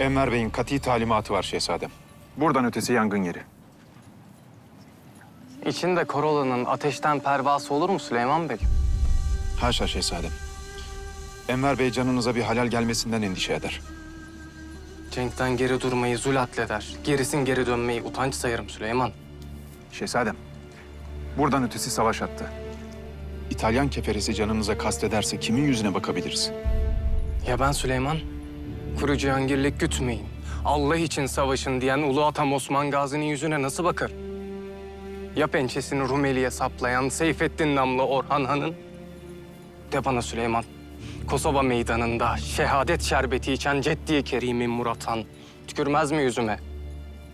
Enver Bey'in kati talimatı var şehzadem. Buradan ötesi yangın yeri. İçinde Korola'nın ateşten pervası olur mu Süleyman Bey? Haşa şehzadem. Enver Bey canınıza bir halal gelmesinden endişe eder. Cenk'ten geri durmayı zul atleder. Gerisin geri dönmeyi utanç sayarım Süleyman. Şehzadem, buradan ötesi savaş hattı. İtalyan keferesi canınıza kastederse kimin yüzüne bakabiliriz? Ya ben Süleyman? Kuru cihangirlik gütmeyin. Allah için savaşın diyen Ulu Atam Osman Gazi'nin yüzüne nasıl bakar? Ya pençesini Rumeli'ye saplayan Seyfettin namlı Orhan Han'ın? De bana Süleyman, Kosova meydanında şehadet şerbeti içen Ceddi Kerim'in Murat Han tükürmez mi yüzüme?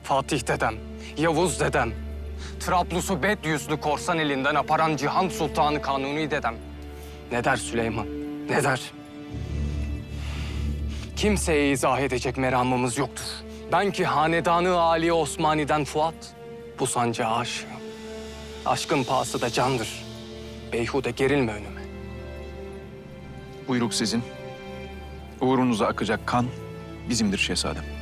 Fatih dedem, Yavuz dedem, Trablus'u bed yüzlü korsan elinden aparan Cihan Sultanı Kanuni dedem. Ne der Süleyman, ne der? Kimseye izah edecek meramımız yoktur. Ben ki hanedanı Ali Osmani'den Fuat, bu sancağa aşığım. Aşkın pahası da candır. Beyhude gerilme önüme. Buyruk sizin. Uğrunuza akacak kan bizimdir şehzadem.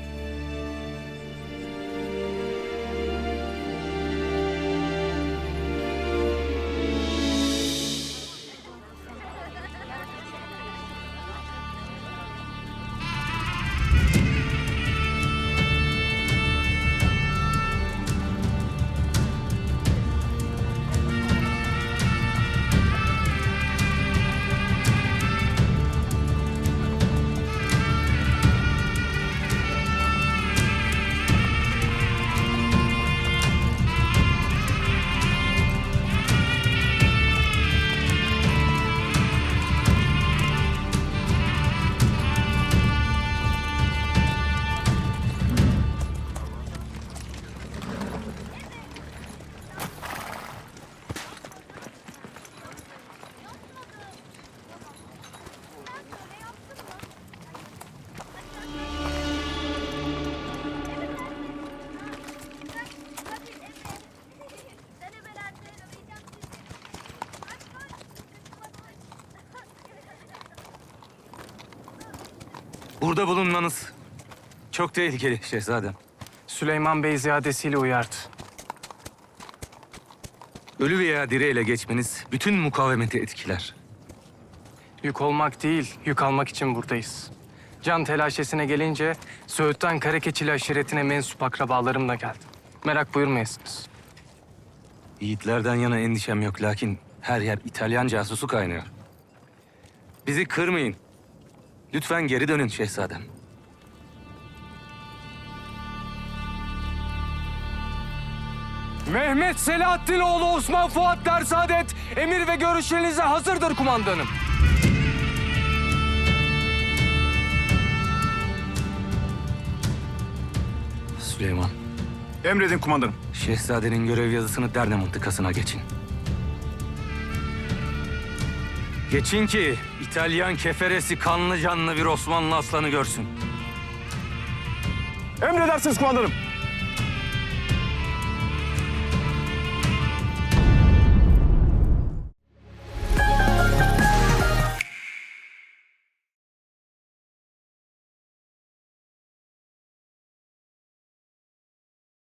Burada bulunmanız çok tehlikeli şehzadem. Süleyman Bey ziyadesiyle uyardı. Ölü veya diri ele geçmeniz bütün mukavemeti etkiler. Yük olmak değil, yük almak için buradayız. Can telaşesine gelince Söğüt'ten Karakeçili aşiretine mensup akrabalarım da geldi. Merak buyurmayasınız. Yiğitlerden yana endişem yok lakin her yer İtalyan casusu kaynıyor. Bizi kırmayın. Lütfen geri dönün şehzadem. Mehmet Selahattin oğlu Osman Fuat Dersadet emir ve görüşlerinize hazırdır kumandanım. Süleyman, Emredin kumandanım. şehzadenin görev yazısını Derne mıntıkasına geçin. Geçin ki İtalyan keferesi kanlı canlı bir Osmanlı aslanı görsün. Emredersiniz kumandanım.